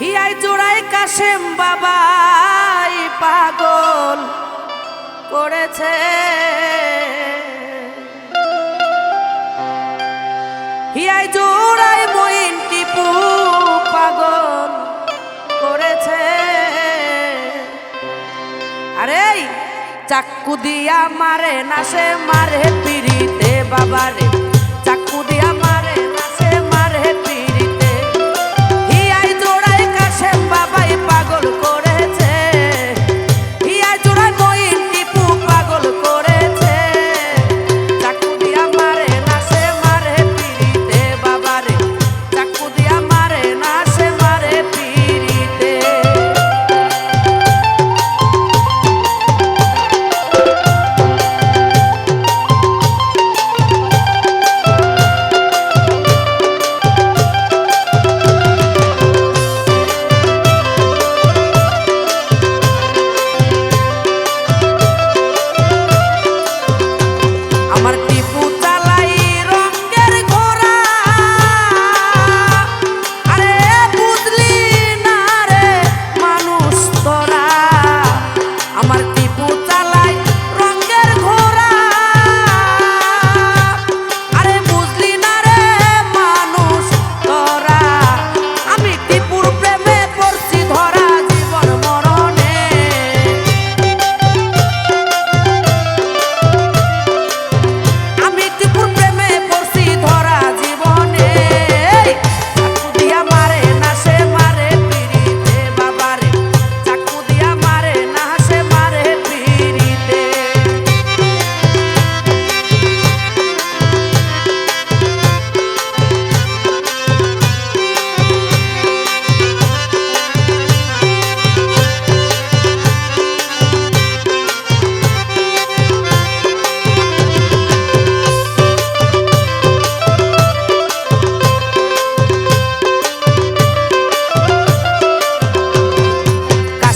হিয়াই জোড়াই কাশেম বাবাই পাগল করেছে। হিয়াই জোড়াই মইন টিপু পাগল করেছে। আরে চাক্কু দিয়া মারে নাসে মারে পিড়িতে বাবারে। চাক্কু দিয়া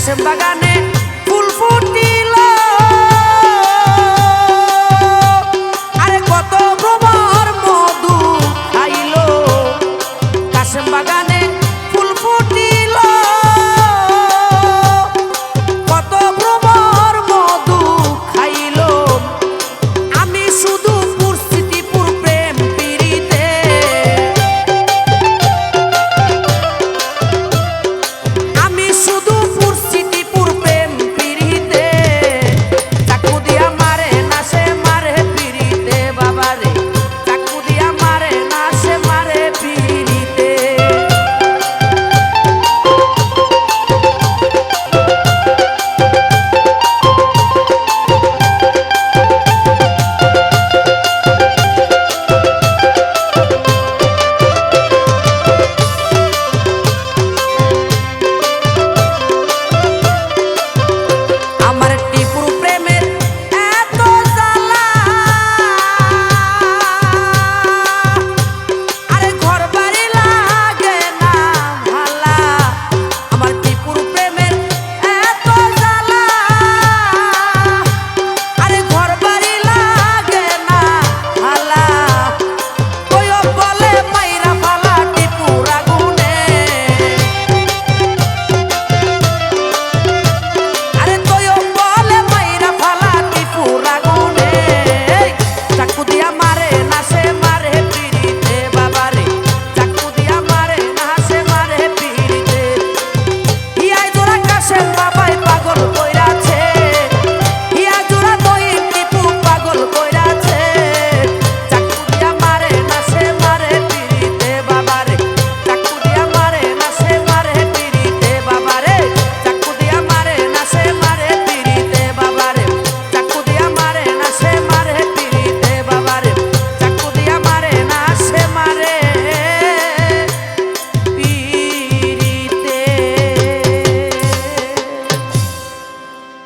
আকাশ বাগান